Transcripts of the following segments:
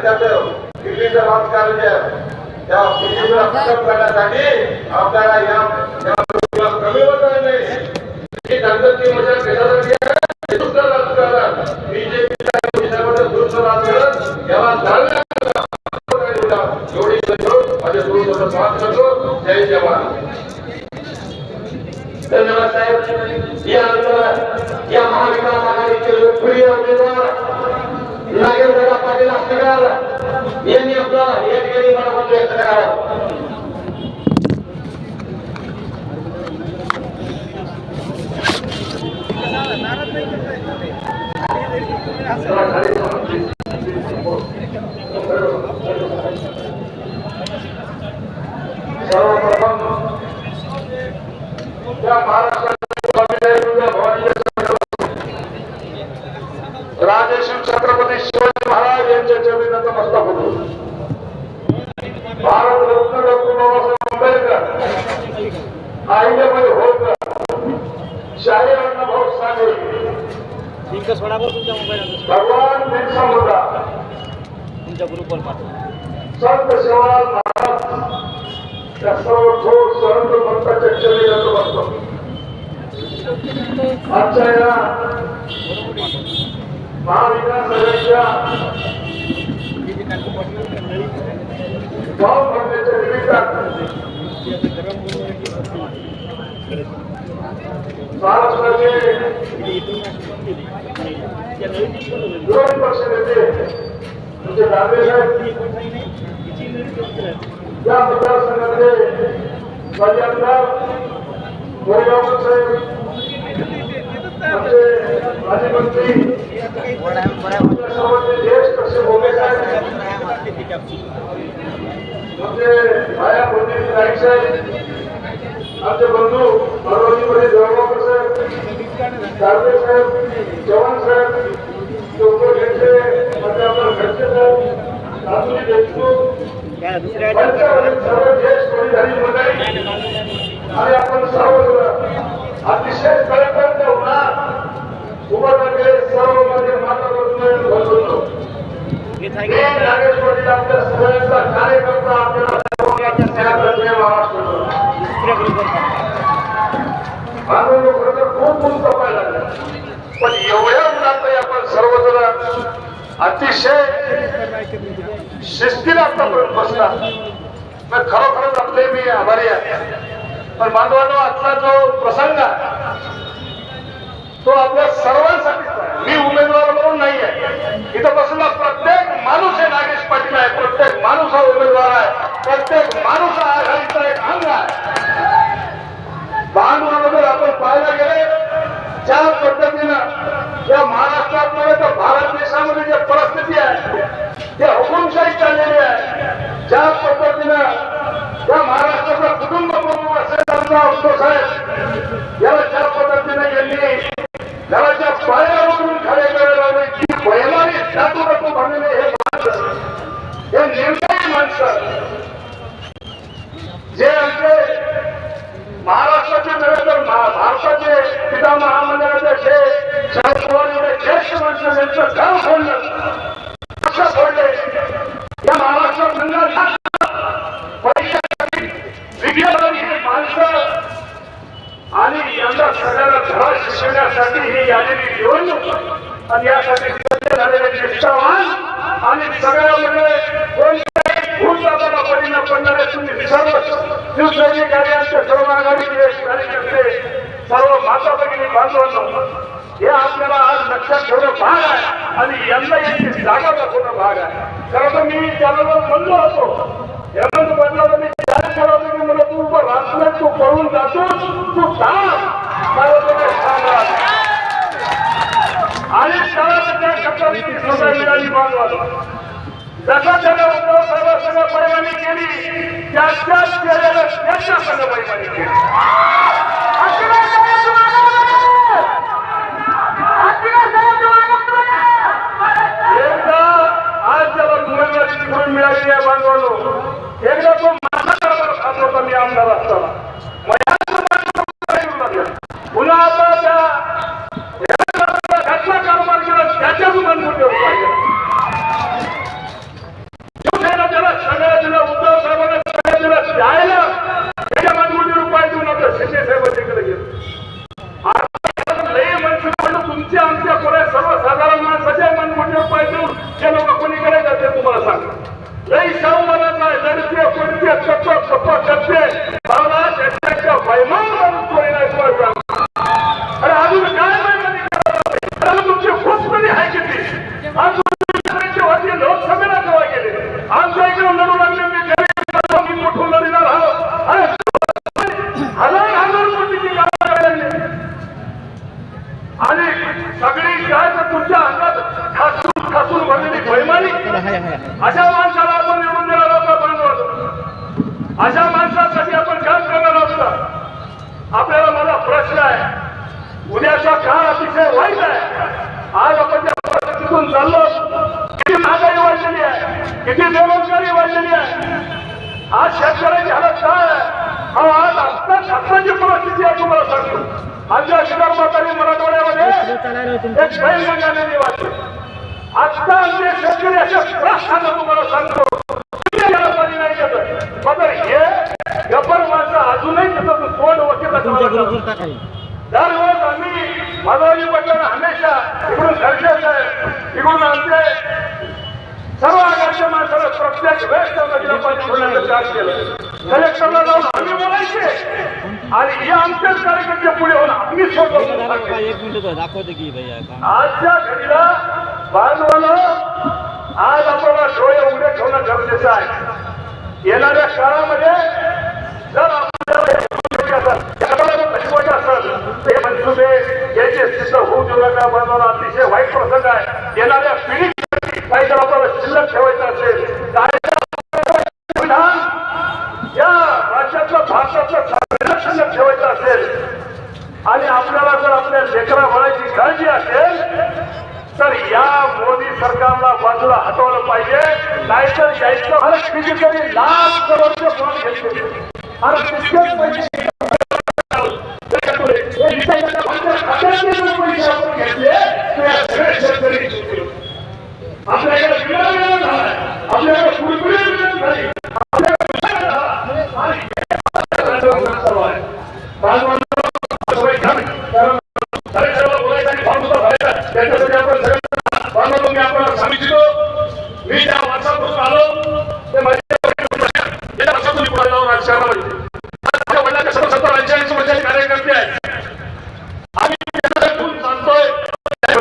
आणि त्याचं दिल्लीचं राजकारण जे आहे त्या दिल्लीला खतम करण्यासाठी आपल्याला या या गोष्टीला कमी होता नाही ही दंगलची मजा कशासाठी आहे दुसरं राजकारण बीजेपीच्या देशामध्ये दुसरं राजकारण याला जाळलं एवढी करून माझे दोन शब्द समाप्त करतो जय जवान धन्यवाद साहेब यानंतर या महाविकास आघाडीचे लोकप्रिय उमेदवार नागेंद्र पाटील आष्टेकर यांनी आपलं या ठिकाणी मनोगत व्यक्त करावं सर्वप्रथम या महाराष्ट्राच्या राजेश्वर छत्रपती शिवाजी महाराज यांच्या चरणी नतमस्तक होतो भारतरत्न डॉक्टर बाबासाहेब आंबेडकर अहिल्यामध्ये होत शाही अण्णाभाऊ साठे लिंक सोडा बरं तुमच्या मोबाईल भगवान बिरसा मुंडा तुमच्या ग्रुपवर पाठवा संत शिवराज महाराज त्या सर्व थोर संत भक्ताच्या चरणी नतमस्तक आजच्या या महाविकास आघाडीच्या गाव भरण्याच्या निमित्तानं महाराष्ट्राचे विरोधी पक्ष नेते म्हणजे दानवे साहेब या मतदारसंघाचे माजी आमदार गोरेगावकर साहेब आमचे बंधू अमरावतीमध्ये जळगावकर साहेब दादे साहेब चव्हाण साहेब डोंगर घेतले म्हणजे आपण घरचे साहेब राजुली देशमुख सर्व ज्येष्ठ मंडळी आणि आपण सर्व अतिशय कळकळत्या हे की तर पण एवढ्या आपण सर्वजण अतिशय आतापर्यंत बसला खरोखरच आपले मी आभारी आहे पण बांधवांनो आजचा जो प्रसंग आहे तो आपल्या सर्वांसाठीच आहे. मी उमेदवार म्हणून नाही आहे इथं बसला प्रत्येक माणूस हे नागेश पाटील आहे. प्रत्येक माणूस हा उमेदवार आहे. प्रत्येक माणूस हा आघाडीचा एक अंग आहे. बांधवांमध्ये आपण पाहायला गेले ज्या पद्धतीनं या महाराष्ट्रात नव्हे तर भारत देशामध्ये जी परिस्थिती आहे ते हुकुमशाही चाललेली आहे ज्या पद्धतीनं या महाराष्ट्राचा कुटुंब प्रमुख असेल आमचा उद्धव साहेब याला ज्या पद्धतीनं यांनी घराच्या पायावरून खडे करायला लावले की बैलाने जातो नको म्हणलेले हे माणसं हे निर्णय माणसं जे आमचे महाराष्ट्राचे नव्हे तर भा- भारताचे पिता महामंडळाचे हे शरद पवार एवढे ज्येष्ठ माणसं त्यांचं घर फोडलं पक्ष फोडले या महाराष्ट्र संघात परीक्षेसाठी विद्यार्थी हे माणसं आणि यांना सगळ्याला धडा शिकवण्यासाठी ही आलेली निवडणूक आणि यासाठी सज्ज झालेले निष्ठावान आणि सगळ्यामध्ये कोणत्याही भूल जाताना पडी न पडणारे तुम्ही सर्व शिवसैनिक आणि आमच्या सर्व आघाडीचे कार्यकर्ते सर्व माता भगिनी बांधवांनो हे आपल्याला आज लक्षात ठेवणं भाग आहे आणि यंदा यांची जागा दाखवणं भाग आहे खरं तर मी त्याला जर म्हणलो होतो हेमंत पाटला मी काय ठरवलं की मला तू उभं राहत नाही तू पळून जातोस तू सांग मला तो काही सांगा आणि त्याला त्या शब्दाची सजा मिळाली बांधवाला जसा त्याला उद्धव साहेबांसंग पैमानी केली त्याच्याच केलेलं त्याच्या संघ पैमानी केली एकदा आज ज्याला उमेदवारी निवडून मिळाली आहे बांधवानो एकदा तो माझा बरोबर खात होता मी आमदार असताना वयाचं माझं काही लागलं. पुन्हा आता त्या घटना कारभार केला त्याच्याच मन पाहिजे किती बेरोजगारी वाढलेली आहे आज शेतकऱ्याची हालत काय आहे? अहो, आज आता शासनाची परिस्थिती आहे तुम्हाला सांगतो आमच्या विदर्भात आणि मराठवाड्यामध्ये एक बैलगाड्याने निवासी आता आमचे शेतकरी असे त्रासानं तुम्हाला सांगतो किती याला पाणी नाही देत. मात्र हे गब्बर माणसं अजूनही तिथं तोंड वकील तुमच्या ग्रुपवर टाका हे. दररोज आम्ही माधवजी पटलं हमेशा इकडून घरचे इकडून आमचे सर्व आघाडीच्या माणसाला प्रत्येक वेळेस त्या नदीला पाणी सोडण्याचं कार्य केलं. कलेक्टरला जाऊन आम्ही बोलायचे. आणि हे आमचेच कार्यकर्ते पुढे होऊन आम्ही दाखवते का आजच्या घडीला बांधवाला आज आपल्याला डोळे उघडे ठेवणं गरजेचं आहे. येणाऱ्या काळामध्ये जर आपल्याला लक्ष्मण असेल तर हे मनसुबे याचे सिद्ध होऊ देऊ नका बांधवाला अतिशय वाईट प्रसंग आहे येणाऱ्या पिढीसाठी काही जर आपल्याला शिल्लक ठेवायचं असेल काय विधान या राज्यातलं भारतातलं संविधान शिल्लक ठेवायचं असेल आणि आपल्याला जर आपल्या लेकरा बाळाची काळजी असेल तर या मोदी सरकारला बाजूला हटवलं पाहिजे. नाहीतर यायचं अरे कितीतरी लाख करोडचे फॉर्म घेतले अरे तितकेच पैसे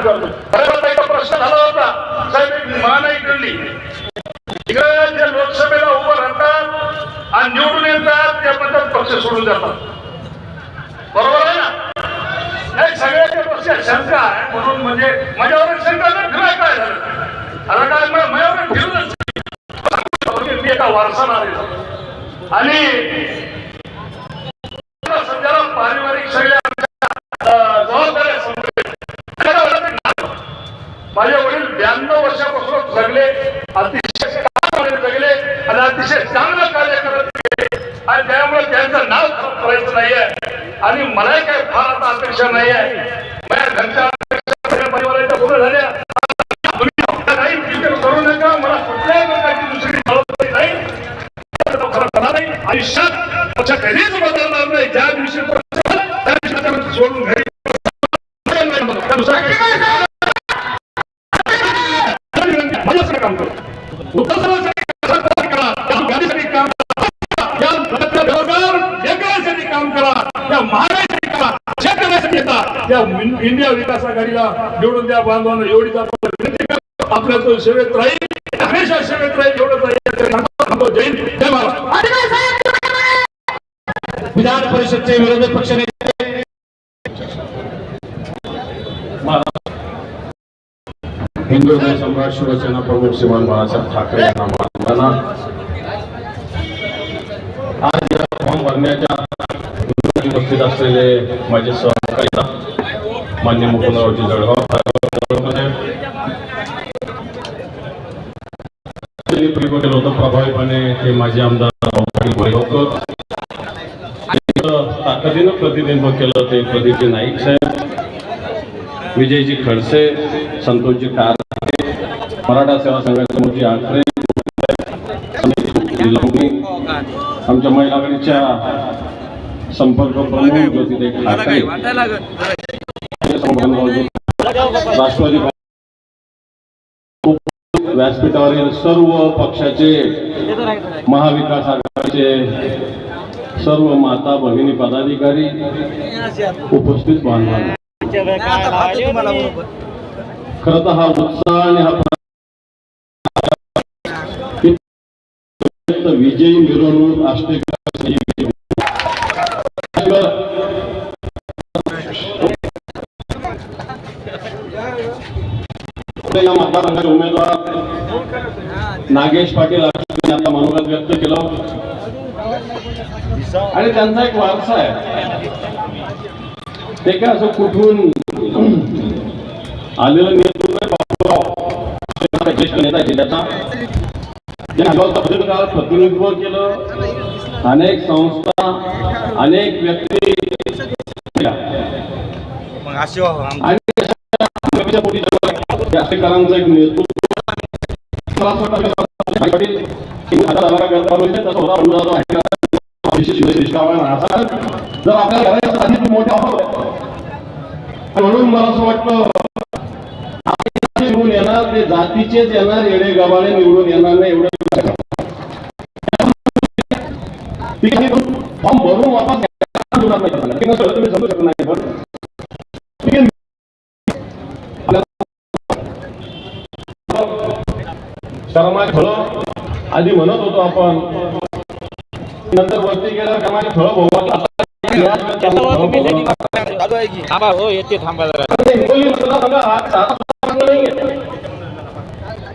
करतो. प्रश्न झाला होता. साहेब एक मान ऐकली इकडे जे लोकसभेला उभं राहतात आणि निवडून येतात ते म्हणतात पक्ष सोडून जातात. बरोबर आहे ना? नाही सगळ्याच्या पक्षात शंका आहे म्हणून म्हणजे माझ्यावर शंका नाही फिराय काय झालं? अरे काय माझ्यावर फिरूनच मी एका वारसाला आलेलो. आणि सध्याला पारिवारिक सगळ्या माझे वडील ब्याण्णव वर्षापासून जगले अतिशय जगले आणि अतिशय चांगलं कार्य करत आणि त्यामुळे त्यांचं नाव करायचं नाहीये. आणि मलाही काही फार आता अपेक्षा नाहीये. माझ्या घरच्या द्या बांधवांना एवढीच आपण विनंती करतो आपल्या तो सेवेत राहील. हमेशा सेवेत राहील, एवढंच राहील सांगतो. जय हिंद. जय महाराष्ट्र विधान परिषदचे विरोधी पक्षनेते हिंदू हृदय सम्राट शिवसेना प्रमुख श्रीमान बाळासाहेब ठाकरे यांना मानताना आज या फॉर्म ठिकाणी उपस्थित असलेले माझे सहकारी मान्य मुकुंदरावजी जळगाव जळगावमध्ये केलं होतं प्रभावीपणे ते माझे आमदार रावसाहेब ताकदीनं प्रतिनिधित्व केलं ते प्रदीपजी नाईक साहेब. विजयजी खडसे संतोषजी कार मराठा सेवा संघाचे मोठी आखरे आमच्या महिला आघाडीच्या संपर्क प्रमुख ज्योतिताई ठाकरे. राष्ट्रवादी व्यासपीठावरील सर्व पक्षाचे महाविकास आघाडीचे सर्व माता भगिनी पदाधिकारी उपस्थित बांधवांना. खर तर हा उत्साह आणि हा विजयी मिरवणूक आष्टेकर या मतदारसंघाचे उमेदवार नागेश पाटील यांनी आता मनोगत व्यक्त केलं. आणि त्यांचा एक वारसा आहे. ते काय असं कुठून आलेलं नेतृत्व. ज्येष्ठ नेता जिल्ह्याचा. प्रदीर्घकाळ प्रतिनिधित्व केलं. अनेक संस्था अनेक व्यक्ती आणि आमच्या एक नेतृत्व जर आपल्याला घराच्या आधी म्हणून मला असं वाटतं निवडून येणार ते जातीचेच येणार येणे गबाने निवडून येणार नाही एवढं फॉर्म भरून वापस होणार नाही तुम्ही समजू शकणार नाही पण ठीक आहे कर्मा फळं आधी म्हणत होतो आपण नंतर वरती गेल्यावर कर्माची फळं हो.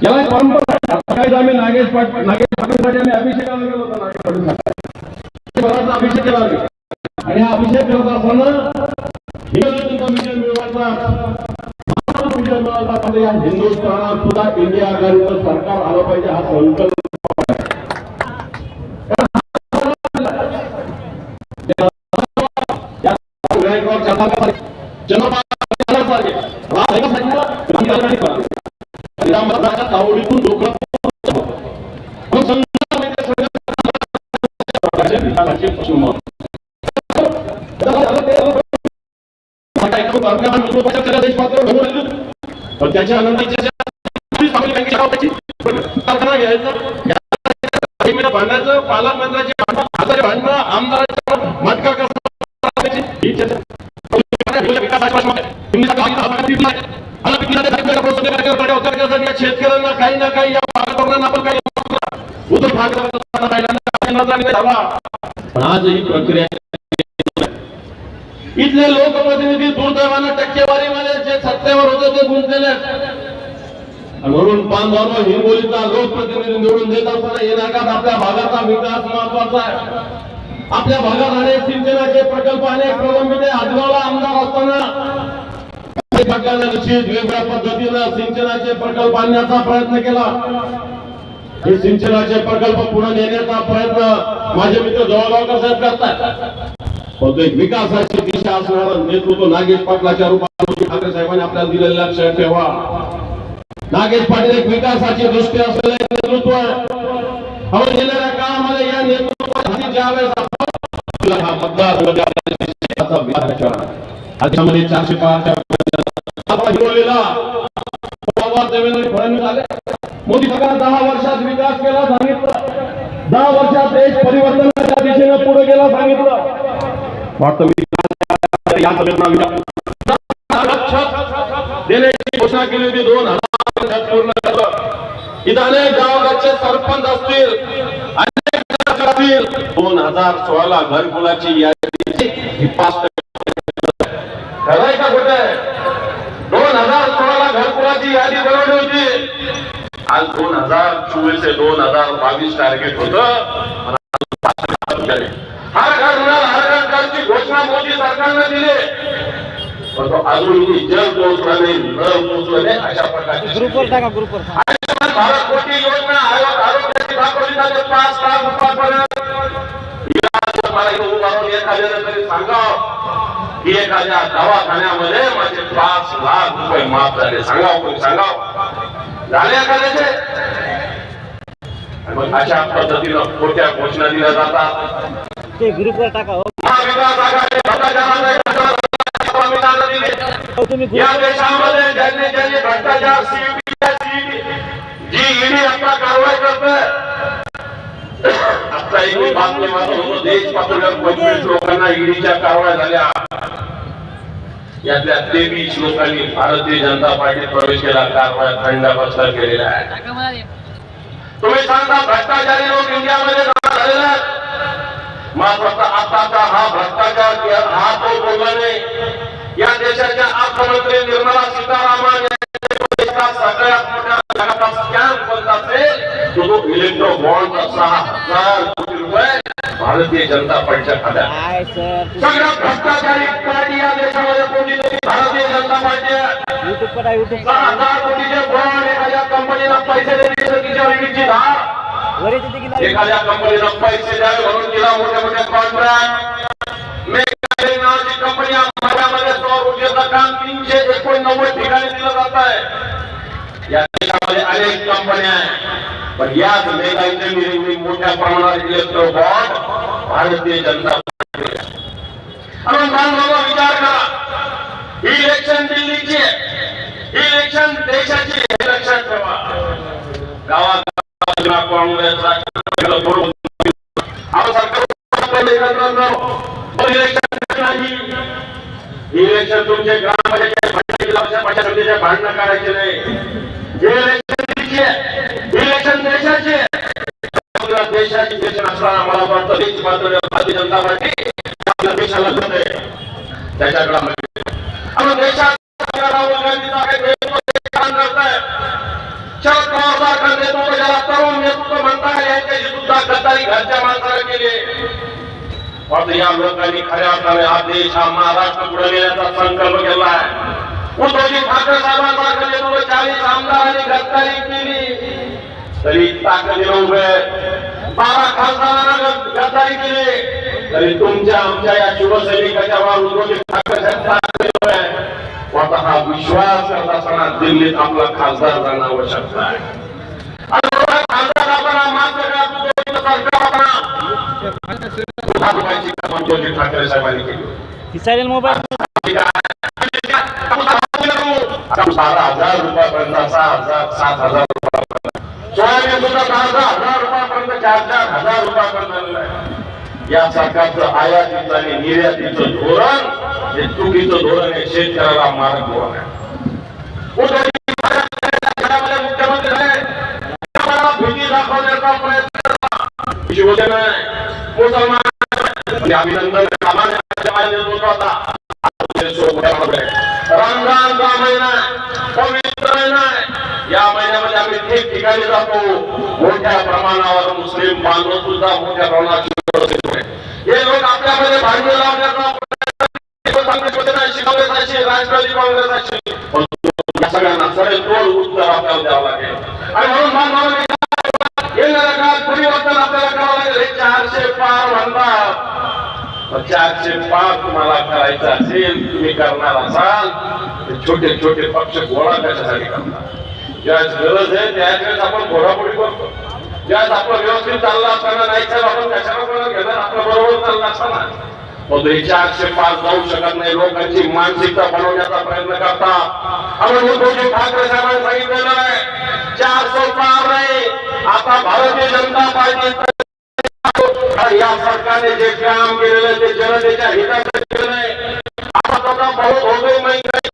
याला एक परंपरा आम्ही नागेश पाटील नागेश पाटीलसाठी आम्ही अभिषेकाला गेलो होतो नागेश पाटील अभिषेक केला आणि हा अभिषेक करत असताना हिंगोलीचा विजय मिळवायचा महाराष्ट्र विजय मिळवायचा म्हणजे या हिंदुस्थानात सुद्धा इंडिया आघाडीचं सरकार आलं पाहिजे हा संकल्प आवडीतून पण त्याच्या नंतर कारखाना भांडायचं पालकमंत्र्याचे भांडणं भांडणं आमदाराच्या मटका शेतकऱ्यांना काही ना काही या पालकमंत्र्यांना आपण काही आज ही प्रक्रिया इथले लोकप्रतिनिधी दुर्दैवानं टक्केवारीमध्ये जे सत्तेवर होते ते गुंतलेले म्हणून बांधवांनो हिंगोलीचा लोकप्रतिनिधी निवडून देत असताना येणाऱ्या आपल्या भागाचा विकास महत्त्वाचा आहे. आपल्या भागात अनेक सिंचनाचे प्रकल्प अनेक प्रलंबित आहे. आजगावला आमदार असताना काही निश्चित वेगळ्या पद्धतीनं सिंचनाचे प्रकल्प आणण्याचा प्रयत्न केला. हे सिंचनाचे प्रकल्प पुढे नेण्याचा प्रयत्न माझे मित्र जवळगावकर साहेब करतात परंतु एक विकासाची दिशा असणारं नेतृत्व नागेश पाटलाच्या रूपात ठाकरे साहेबांनी आपल्याला दिलेलं लक्षात ठेवा. नागेश पाटील एक विकासाची दृष्टी असलेलं एक नेतृत्व आहे. येणाऱ्या काळामध्ये या नेतृत्वासाठी हा चारशे देवेंद्र फडणवीस आले. मोदी सरकार दहा वर्षात विकास केला सांगितलं. दहा वर्षात देश परिवर्तनाच्या दिशेने पुढे गेला सांगितलं. वाटतं या देण्याची घोषणा केली होती दोन हजार पूर्ण इथं अनेक गावाचे सरपंच असतील अनेक असतील. दोन हजार सोळाला घरकुलाची यादी ही पाच खरं आहे का खोटं दोन हजार सोळाला घरकुलाची यादी बनवली होती? आज दोन हजार चोवीस ते दोन हजार बावीस टार्गेट होत हर घर मिळाल हर घर घरची घोषणा मोदी सरकारने दिली पण तो अजूनही जल पोहोचला नाही नळ पोहोचला नाही अशा प्रकारची ग्रुपवर टाका ग्रुपवर भारत कोटी योजना आयोग आरोग्याची दाखवली जाते पाच लाख रुपयापर्यंत. या मला इथं उभं राहून एखाद्यानं तरी सांगाव की एखाद्या दवाखान्यामध्ये माझे पाच लाख रुपये माफ झाले. सांगाव कोणी सांगाव झाले एखाद्याचे? आणि मग अशा पद्धतीनं खोट्या घोषणा दिल्या जातात? ते ग्रुपवर टाका हो. महाविकास आघाडी या देशामध्ये ज्यांनी ज्यांनी भ्रष्टाचार जी ईडी आता कारवाई करते आता एक मी बातमी वाचत होतो देश पातळीवर पंचवीस लोकांना ईडीच्या कारवाया झाल्या. यातल्या तेवीस लोकांनी भारतीय जनता पार्टीत प्रवेश केला कारवाया खंड बसला केलेल्या आहे तुम्ही सांगता भ्रष्टाचारी लोक इंडियामध्ये जमा झालेले मग फक्त आताचा हा भ्रष्टाचार हा तो बोलला नाही. या देशाच्या अर्थमंत्री निर्मला सीतारामन यांच्या देशात सगळ्यात मोठ्या जगाचा स्कॅम कोणता असेल तो तो इलेक्ट्रो बॉन्ड सहा हजार कोटी रुपये भारतीय जनता पार्टीच्या खात्यात. काय सर. सगळ्यात भ्रष्टाचारी पार्टी या देशामध्ये कोणती तरी भारतीय जनता पार्टी आहे? युट्यूब वर युट्यूब सहा हजार कोटीचे बॉन्ड एखाद्या कंपनीला पैसे देण्याची तिच्या ईडीची धार एखाद्या कंपनीला पैसे द्यावे म्हणून दिला मोठ्या मोठ्या कॉन्ट्रॅक्ट नावाची कंपनी माझ्यामध्ये सौर ऊर्जेचं काम तीनशे एकोणनव्वद ठिकाणी दिलं जात आहे या देशामध्ये अनेक कंपन्या आहेत पण याच मेगा इंजिनिअरिंग मोठ्या प्रमाणात इलेक्ट्रो बॉन्ड भारतीय जनता. आणि बांधवांनो विचार करा। ही। इलेक्शन दिल्लीची ही। इलेक्शन देशाची हे लक्षात ठेवा गावात काँग्रेस राष्ट्रवादी एकत्र जाऊ. इलेक्शन नाही. इलेक्शन तुमचे ग्रामपंचायत भांडणं करायचे नाही. हे इलेक्शन दिल्लीची इलेक्शन देशाची देशाची इलेक्शन असताना मला वाटतं देश पातळीवर भारतीय जनता पार्टी आपल्या देशाला करते त्याच्याकडे आपण देशात राहुल गांधीचा काही काम करताय. शरद पवार सारखं नेतृत्व ज्याला तरुण नेतृत्व म्हणता यांच्याशी सुद्धा गद्दारी घरच्या माणसाला केली मात्र या लोकांनी खऱ्या अर्थाने हा देश हा महाराष्ट्र पुढे नेण्याचा संकल्प केला आहे. उद्धवजी ठाकरे साहेबांना चाळीस आमदारांनी गद्दारी केली. तरी ताकदीनं उभे बारा खासदारांना गद्दारी केली. तरी तुमच्या आमच्या या शिवसैनिकाच्या वर उद्धवजी ठाकरे साहेब ताकदीनं आता हा विश्वास करत असताना दिल्लीत आपला खासदार जाणं आवश्यक आहे. खासदार आपण मात्र का सरकार असताना उद्धवजी ठाकरे साहेबांनी केली चालेल मोबाईल बारा हजार रुपयापर्यंत सात हजार रुपयापर्यंत सोयाबीन सुद्धा दहा हजार रुपयापर्यंत चार चार हजार रुपयापर्यंत आहे. या सरकारचं आयातीच आणि निर्यातीचं धोरण हे चुकीचं धोरण आहे शेतकऱ्याला मारक धोरण आहे मुख्यमंत्री दाखवण्याचा प्रयत्न शिवसेना मुसलमान अभिनंदन राम राम नेतृत्वाचा महिना पवित्र आहे. या महिन्यामध्ये आम्ही ठिकठिकाणी जातो. मोठ्या प्रमाणावर मुस्लिम बांधव सुद्धा मोठ्या प्रमाणात उपस्थित होते. हे लोक आपल्यामध्ये भांडण लावण्याचा प्रयत्न राष्ट्रवादी काँग्रेसाची चारशे पाच तुम्हाला करायचं असेल तुम्ही करणार असाल तर छोटे छोटे पक्ष गोळा कशासाठी करणार. ज्यावेळेस गरज आहे त्यावेळेस आपण घोडापोडी करतो. ज्यावेळेस आपलं व्यवस्थित चाललं असताना नाही तर आपण कशाला कोणाला घेणार? आपल्या बरोबर चाललं असताना. पण चारशे पाच जाऊ शकत नाही. लोकांची मानसिकता बनवण्याचा प्रयत्न करता. आपण उद्धवजी ठाकरे साहेबांनी सांगितलेलं आहे चारशे पार नाही. आता भारतीय जनता पार्टी आणि या सरकारने जे काम केलेलं आहे ते जनतेच्या हिताचं केलेलं आहे आता त्याचा बहुत होतोय माहिती नाही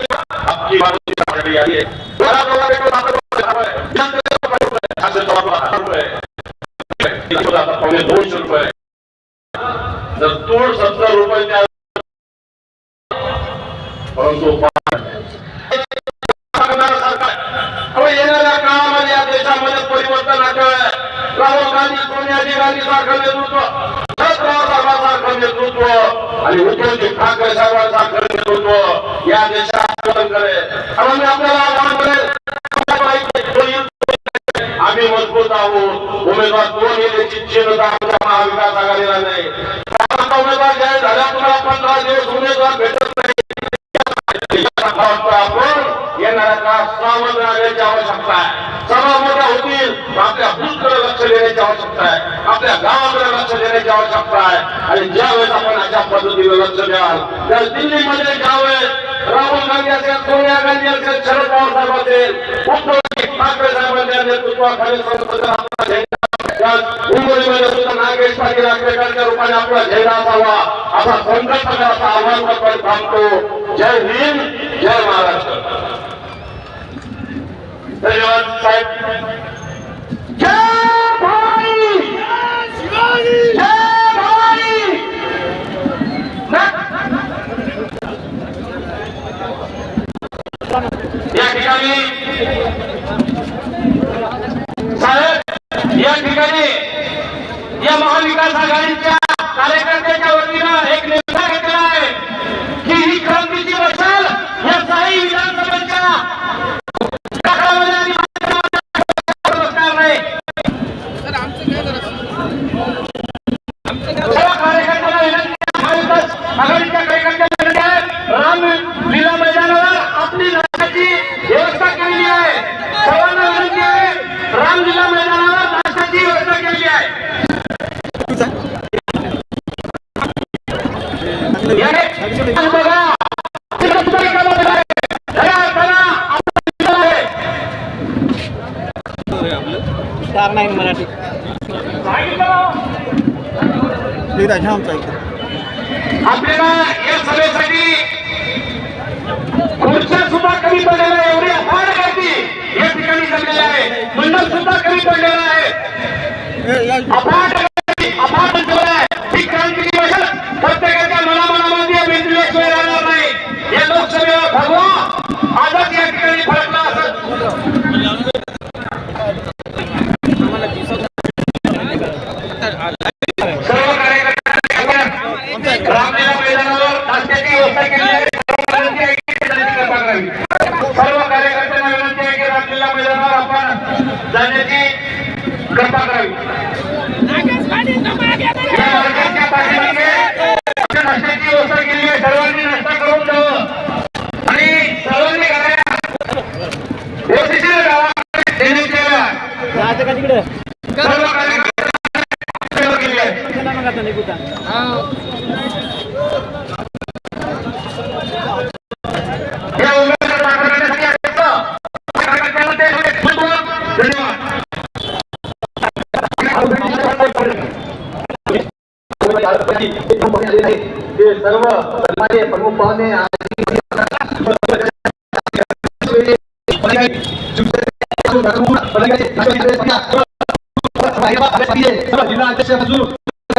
आपली मारुती पार्टी आली आहे. घराजवळ पेट्रोल आता रुपये. जनतेचं रुपये. असं तो आपला हजार रुपये. पेट्रोल आता पावणे दोनशे रुपये जर तूळ सत्तर रुपये त्या परंतु सांगणार सरकार अहो, येणाऱ्या काळामध्ये या देशामध्ये परिवर्तन आढळलंय नेतृत्व नेतृत्व आणि उद्धवजी ठाकरे साहेबांसारखं नेतृत्व या देशात करेल आणि आपल्याला आव्हान करेल आम्ही मजबूत आहोत उमेदवार कोण येईल चिन्हता आमच्या महाविकास आघाडीला नाही उमेदवार जाहीर झाल्या पंधरा दिवस उमेदवार भेट नाही आपण येणाऱ्या काळात सावध राहण्याची आवश्यकता आहे सभा मोठ्या होतील तर आपल्या भूतकडे लक्ष देण्याची आवश्यकता आहे. आपल्या गावाकडे लक्ष देण्याची आवश्यकता आहे. आणि ज्यावेळेस आपण अशा पद्धतीने लक्ष द्याल तर दिल्लीमध्ये ज्यावेळेस राहुल गांधी असेल सोनिया गांधी असेल शरद पवार साहेब असेल उद्धव ठाकरे साहेबांच्या नेतृत्वाखाली संसदेत सुद्धा नागेश पाटील रूपाने आपला झेंडा असावा. असा संकल्प करायचा आव्हान आपण थांबतो. जय हिंद जय महाराष्ट्र. धन्यवाद साहेब. जय! या ठिकाणी साहेब या ठिकाणी या महाविकास आघाडीच्या कार्यकर्त्याच्या वतीनं एक कमी पडलेला आहे.